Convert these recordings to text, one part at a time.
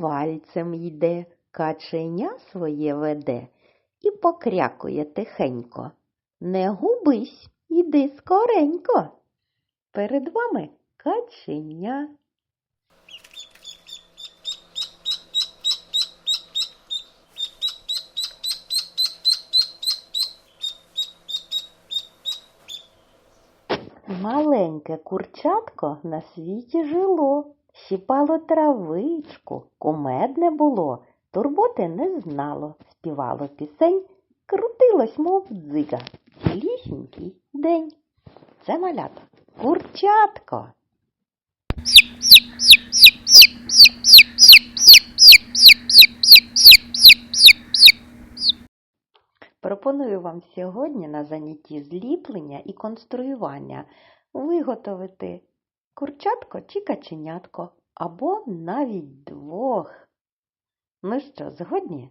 вальцем йде, каченя своє веде і покрякує тихенько. Не губись, іди скоренько. Перед вами каченя. Маленьке курчатко на світі жило, щипало травичку, кумедне було, турботи не знало, співало пісень, крутилось, мов дзига, цілісінький день. Це малята. Курчатко. Пропоную вам сьогодні на занятті зліплення і конструювання виготовити курчатко чи каченятко або навіть двох. Ну що, згодні?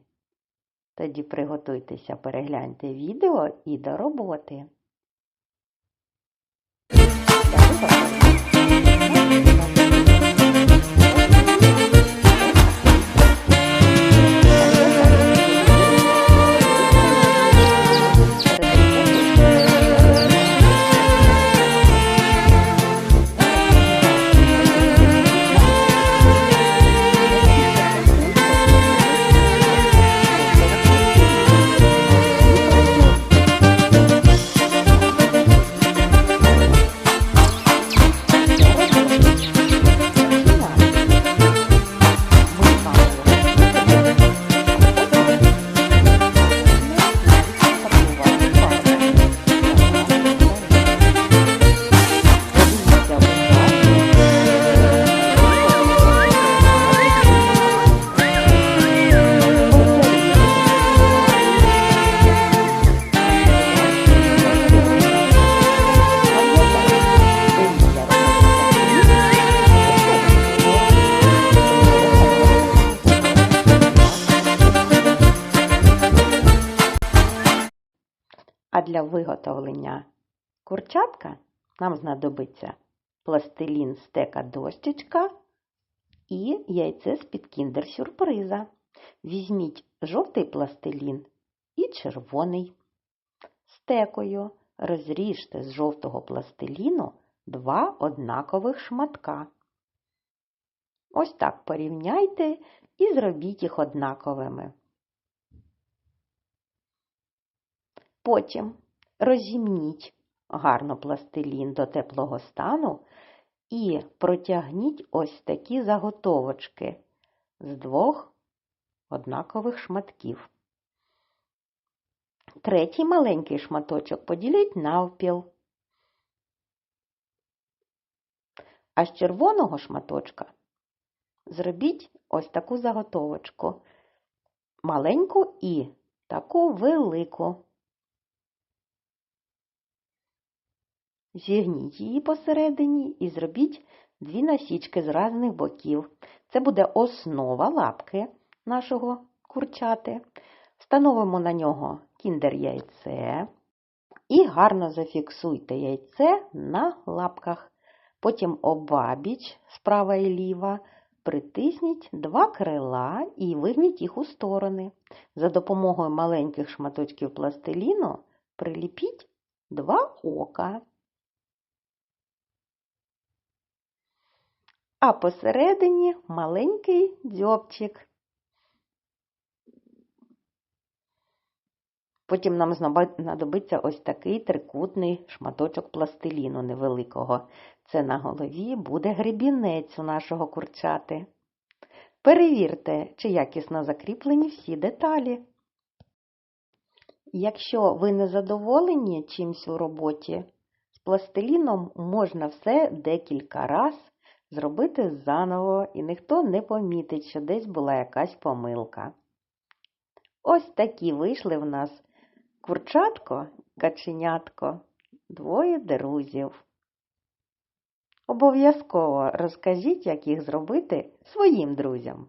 Тоді приготуйтеся, перегляньте відео і до роботи. Для виготовлення курчатка нам знадобиться пластилін стека дощечка і яйце з-під кіндер-сюрприза. Візьміть жовтий пластилін і червоний. Стекою розріжте з жовтого пластиліну два однакових шматка. Ось так порівняйте і зробіть їх однаковими. Потім розімніть гарно пластилін до теплого стану і протягніть ось такі заготовочки з двох однакових шматків. Третій маленький шматочок поділіть навпіл. А з червоного шматочка зробіть ось таку заготовочку. Маленьку і таку велику. Зігніть її посередині і зробіть дві насічки з різних боків. Це буде основа лапки нашого курчати. Встановимо на нього кіндер-яйце і гарно зафіксуйте яйце на лапках. Потім обабіч справа і ліва притисніть два крила і вигніть їх у сторони. За допомогою маленьких шматочків пластиліну приліпіть два ока. А посередині маленький дзьобчик. Потім нам знадобиться ось такий трикутний шматочок пластиліну невеликого. Це на голові буде гребінець у нашого курчати. Перевірте, чи якісно закріплені всі деталі. Якщо ви не задоволені чимсь у роботі, з пластиліном можна все декілька разів зробити заново, і ніхто не помітить, що десь була якась помилка. Ось такі вийшли в нас курчатко, каченятко, двоє друзів. Обов'язково розкажіть, як їх зробити своїм друзям.